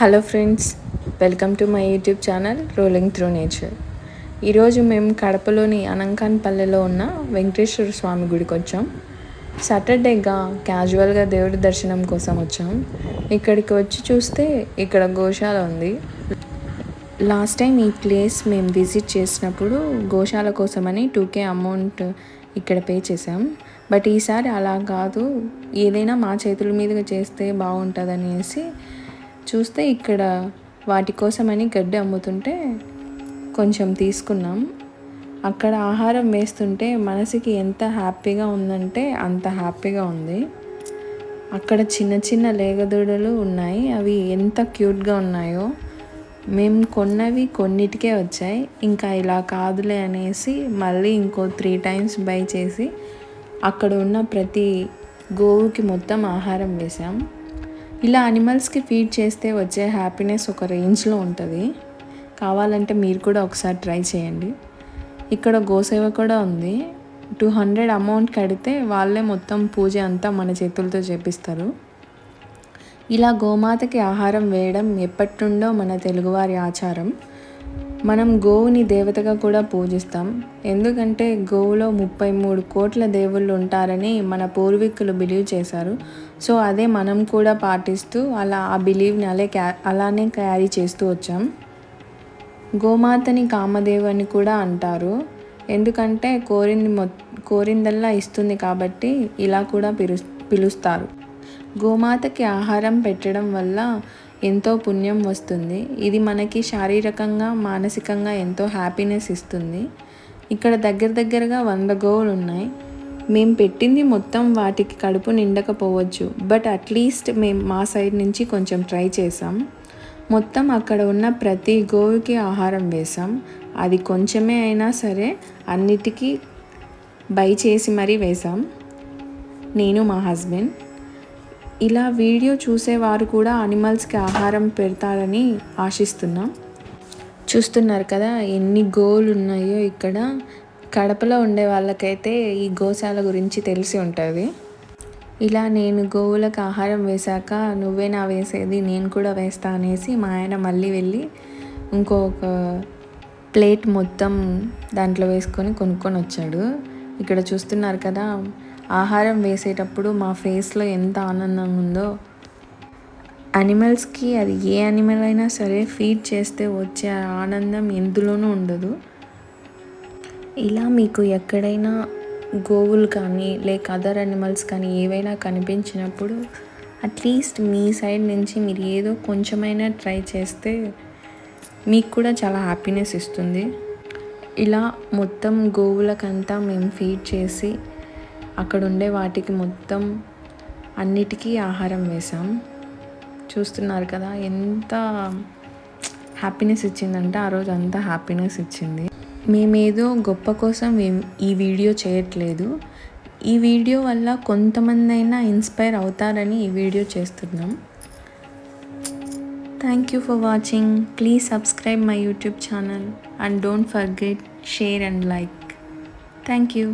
Hello friends welcome to my YouTube channel rolling through nature ఈరోజు మేము కడపలోని అనంకాన్పల్లెలో ఉన్న వెంకటేశ్వర స్వామి గుడికి వచ్చాం. సాటర్డేగా క్యాజువల్గా దేవుడి దర్శనం కోసం వచ్చాం. ఇక్కడికి వచ్చి చూస్తే ఇక్కడ గోశాల ఉంది. లాస్ట్ టైం ఈ ప్లేస్ మేము విజిట్ చేసినప్పుడు గోశాల కోసమని టూకే అమౌంట్ ఇక్కడ పే చేసాం బట్ ఈసారి అలా కాదు ఏదైనా మా చేతుల మీదుగా చేస్తే బాగుంటుంది అనేసి చూస్తే ఇక్కడ వాటి కోసమని గడ్డి అమ్ముతుంటే కొంచెం తీసుకున్నాం. అక్కడ ఆహారం వేస్తుంటే మనసుకి ఎంత హ్యాపీగా ఉందంటే అంత హ్యాపీగా ఉంది. అక్కడ చిన్న చిన్న లేగదూడలు ఉన్నాయి. అవి ఎంత క్యూట్గా ఉన్నాయో మేము కొన్నవి కొన్నిటికే వచ్చాయి. ఇంకా ఇలా కాదులే అనేసి మళ్ళీ ఇంకో త్రీ టైమ్స్ బై చేసి అక్కడ ఉన్న ప్రతి గోవుకి మొత్తం ఆహారం వేసాం ఇలా అనిమల్స్కి ఫీడ్ చేస్తే వచ్చే హ్యాపీనెస్ ఒక రేంజ్లో ఉంటుంది. కావాలంటే మీరు కూడా ఒకసారి ట్రై చేయండి. ఇక్కడ గోసేవ కూడా ఉంది. టూ హండ్రెడ్ అమౌంట్ కడితే వాళ్ళే మొత్తం పూజ అంతా మన చేతులతో చేపిస్తారు. ఇలా గోమాతకి ఆహారం వేయడం ఎప్పటి నుండో మన తెలుగువారి ఆచారం. మనం గోవుని దేవతగా కూడా పూజిస్తాం. ఎందుకంటే గోవులో ముప్పై మూడు కోట్ల దేవుళ్ళు ఉంటారని మన పూర్వీకులు బిలీవ్ చేశారు. సో అదే మనం కూడా పాటిస్తూ అలా ఆ బిలీవ్ని అలా క్యా అలానే క్యారీ చేస్తూ వచ్చాం. గోమాతని కామదేవని అని కూడా అంటారు. ఎందుకంటే కోరింది మొ కోరిందల్లా ఇస్తుంది కాబట్టి ఇలా కూడా పిలు పిలుస్తారు. గోమాతకి ఆహారం పెట్టడం వల్ల ఎంతో పుణ్యం వస్తుంది. ఇది మనకి శారీరకంగా మానసికంగా ఎంతో హ్యాపీనెస్ ఇస్తుంది. ఇక్కడ దగ్గర దగ్గరగా వంద గోవులు ఉన్నాయి మేము పెట్టింది మొత్తం వాటికి కడుపు నిండకపోవచ్చు బట్ అట్లీస్ట్ మేము మా సైడ్ నుంచి కొంచెం ట్రై చేసాం. మొత్తం అక్కడ ఉన్న ప్రతి గోవుకి ఆహారం వేసాం. అది కొంచెమే అయినా సరే అన్నిటికీ బై చేసి మరీ వేసాం. నేను మా హస్బెండ్ ఇలా వీడియో చూసేవారు కూడా అనిమల్స్కి ఆహారం పెడతారని ఆశిస్తున్నాం. చూస్తున్నారు కదా ఎన్ని గోవులు ఉన్నాయో ఇక్కడ. కడపలో ఉండే వాళ్ళకైతే ఈ గోశాల గురించి తెలిసి ఉంటుంది. ఇలా నేను గోవులకు ఆహారం వేశాక నువ్వే నా వేసేది నేను కూడా వేస్తా అనేసి మా ఆయన మళ్ళీ వెళ్ళి ఇంకొక ప్లేట్ మొత్తం దాంట్లో వేసుకొని కొనుక్కొని వచ్చాడు. ఇక్కడ చూస్తున్నారు కదా ఆహారం వేసేటప్పుడు మా ఫేస్లో ఎంత ఆనందం ఉందో. అనిమల్స్కి అది ఏ అనిమల్ అయినా సరే ఫీడ్ చేస్తే వచ్చే ఆనందం ఎందులోనూ ఉండదు. ఇలా మీకు ఎక్కడైనా గోవులు కానీ లేక అదర్ అనిమల్స్ కానీ ఏవైనా కనిపించినప్పుడు అట్లీస్ట్ మీ సైడ్ నుంచి మీరు ఏదో కొంచెమైనా ట్రై చేస్తే మీకు కూడా చాలా హ్యాపీనెస్ ఇస్తుంది. ఇలా మొత్తం గోవులకంతా మేము ఫీడ్ చేసి అక్కడ ఉండే వాటికి మొత్తం అన్నిటికీ ఆహారం వేసాం చూస్తున్నారు కదా ఎంత హ్యాపీనెస్ ఇచ్చిందంటే ఆ రోజు అంతా హ్యాపీనెస్ ఇచ్చింది. మేమేదో గొప్ప కోసం ఈ వీడియో చేయట్లేదు. ఈ వీడియో వల్ల కొంతమంది అయినా ఇన్స్పైర్ అవుతారని ఈ వీడియో చేస్తున్నాం. Thank you for watching please subscribe my YouTube channel and don't forget share and like thank you